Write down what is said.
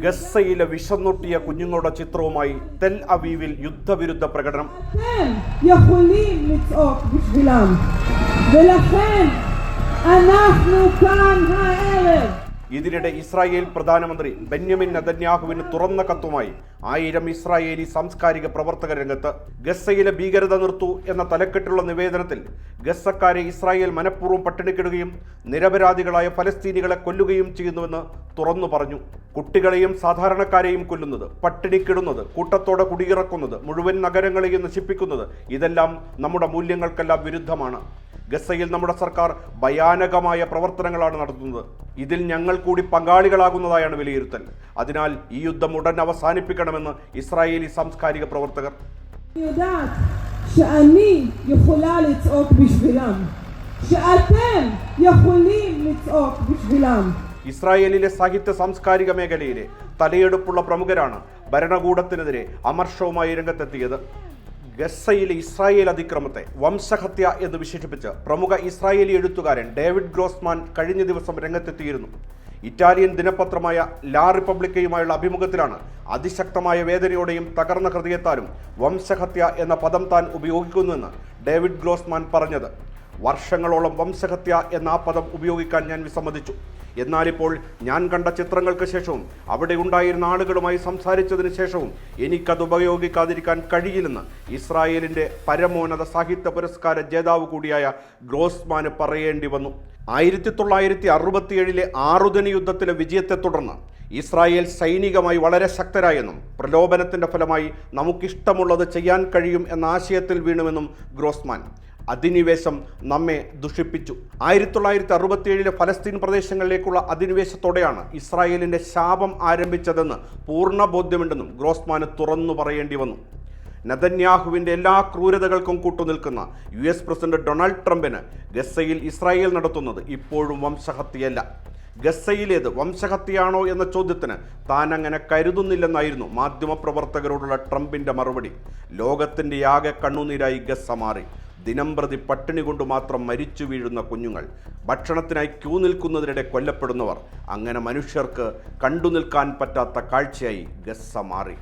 ഗസയിലെ വിശന്നൊട്ടിയ കുഞ്ഞുങ്ങളുടെ ചിത്രവുമായി തെൽ അവീവിൽ യുദ്ധവിരുദ്ധ പ്രകടനം אתם יכולים לצעוק בשבילם. ולכן אנחנו כאן הערב. ഇതിനിടെ ഇസ്രായേൽ പ്രധാനമന്ത്രി ബെന്യമിൻ നദന്യാഹുവിന് തുറന്ന കത്തുമായി ആയിരം ഇസ്രായേലി സാംസ്കാരിക പ്രവർത്തക രംഗത്ത് ഗസയിലെ ഭീകരത നിർത്തു എന്ന തലക്കെട്ടുള്ള നിവേദനത്തിൽ ഗസക്കാരെ ഇസ്രായേൽ മനഃപൂർവം പട്ടിണിക്കിടുകയും നിരപരാധികളായ ഫലസ്തീനികളെ കൊല്ലുകയും ചെയ്യുന്നുവെന്ന് തുറന്നു പറഞ്ഞു. കുട്ടികളെയും സാധാരണക്കാരെയും കൊല്ലുന്നത് പട്ടിണിക്കിടുന്നത് കൂട്ടത്തോടെ കുടിയിറക്കുന്നത് മുഴുവൻ നഗരങ്ങളെയും നശിപ്പിക്കുന്നത് ഇതെല്ലാം നമ്മുടെ മൂല്യങ്ങൾക്കെല്ലാം വിരുദ്ധമാണ്. ഗസയിൽ നമ്മുടെ സർക്കാർ ഭയാനകമായ പ്രവർത്തനങ്ങളാണ് നടത്തുന്നത്. ഇതിൽ ഞങ്ങൾ കൂടി പങ്കാളികളാകുന്നതായാണ് വിലയിരുത്തൽ. അതിനാൽ ഈ യുദ്ധം ഉടൻ അവസാനിപ്പിക്കണമെന്ന് ഇസ്രായേലി സാംസ്കാരിക പ്രവർത്തകർ. ഇസ്രായേലിലെ സാഹിത്യ സാംസ്കാരിക മേഖലയിലെ തലയെടുപ്പുള്ള പ്രമുഖരാണ് ഭരണകൂടത്തിനെതിരെ അമർഷവുമായി രംഗത്തെത്തിയത്. ഗസയിലെ ഇസ്രായേൽ അതിക്രമത്തെ വംശഹത്യ എന്ന് വിശേഷിപ്പിച്ച് പ്രമുഖ ഇസ്രായേലി എഴുത്തുകാരൻ ഡേവിഡ് ഗ്രോസ്മാൻ കഴിഞ്ഞ ദിവസം രംഗത്തെത്തിയിരുന്നു. ഇറ്റാലിയൻ ദിനപത്രമായ ലാ റിപ്പബ്ലിക്കയുമായുള്ള അഭിമുഖത്തിലാണ് അതിശക്തമായ വേദനയോടെയും തകർന്ന ഹൃദയത്താലും വംശഹത്യ എന്ന പദം താൻ ഉപയോഗിക്കുന്നുവെന്ന് ഡേവിഡ് ഗ്രോസ്മാൻ പറഞ്ഞത്. വർഷങ്ങളോളം വംശഹത്യ എന്ന ആ പദം ഉപയോഗിക്കാൻ ഞാൻ വിസമ്മതിച്ചു. എന്നാലിപ്പോൾ ഞാൻ കണ്ട ചിത്രങ്ങൾക്ക് ശേഷവും അവിടെ ഉണ്ടായിരുന്ന ആളുകളുമായി സംസാരിച്ചതിന് ശേഷവും എനിക്കത് ഉപയോഗിക്കാതിരിക്കാൻ കഴിയില്ലെന്ന് ഇസ്രായേലിന്റെ പരമോന്നത സാഹിത്യ പുരസ്കാര ജേതാവ് കൂടിയായ ഗ്രോസ്മാന് പറയേണ്ടി വന്നു. ആയിരത്തി തൊള്ളായിരത്തി അറുപത്തിയേഴിലെ ആറുദിന യുദ്ധത്തിലെ വിജയത്തെ തുടർന്ന് ഇസ്രായേൽ സൈനികമായി വളരെ ശക്തരായെന്നും പ്രലോഭനത്തിന്റെ ഫലമായി നമുക്കിഷ്ടമുള്ളത് ചെയ്യാൻ കഴിയും എന്ന ആശയത്തിൽ വീണുമെന്നും ഗ്രോസ്മാൻ. അധിനിവേശം നമ്മെ ദുഷിപ്പിച്ചു. ആയിരത്തി തൊള്ളായിരത്തി അറുപത്തിയേഴിലെ ഫലസ്തീൻ പ്രദേശങ്ങളിലേക്കുള്ള അധിനിവേശത്തോടെയാണ് ഇസ്രായേലിന്റെ ശാപം ആരംഭിച്ചതെന്ന് പൂർണ ബോധ്യമുണ്ടെന്നും ഗ്രോസ്മാന് തുറന്നു പറയേണ്ടി വന്നു. നെതന്യാഹുവിന്റെ എല്ലാ ക്രൂരതകൾക്കും കൂട്ടുനിൽക്കുന്ന യു എസ് പ്രസിഡന്റ് ഡൊണാൾഡ് ട്രംപിന് ഗസയിൽ ഇസ്രായേൽ നടത്തുന്നത് ഇപ്പോഴും വംശഹത്യയല്ല. ഗസയിലേത് വംശഹത്യയാണോ എന്ന ചോദ്യത്തിന് താൻ അങ്ങനെ കരുതുന്നില്ലെന്നായിരുന്നു മാധ്യമപ്രവർത്തകരോടുള്ള ട്രംപിന്റെ മറുപടി. ലോകത്തിന്റെ ആകെ കണ്ണുനീരായി ഗസ മാറി. ദിനംപ്രതി പട്ടിണി കൊണ്ട് മാത്രം മരിച്ചു വീഴുന്ന കുഞ്ഞുങ്ങൾ. ഭക്ഷണത്തിനായി ക്യൂ നിൽക്കുന്നതിനിടെ കൊല്ലപ്പെടുന്നവർ. അങ്ങനെ മനുഷ്യർക്ക് കണ്ടു നിൽക്കാൻ പറ്റാത്ത കാഴ്ചയായി ഗസ മാറി.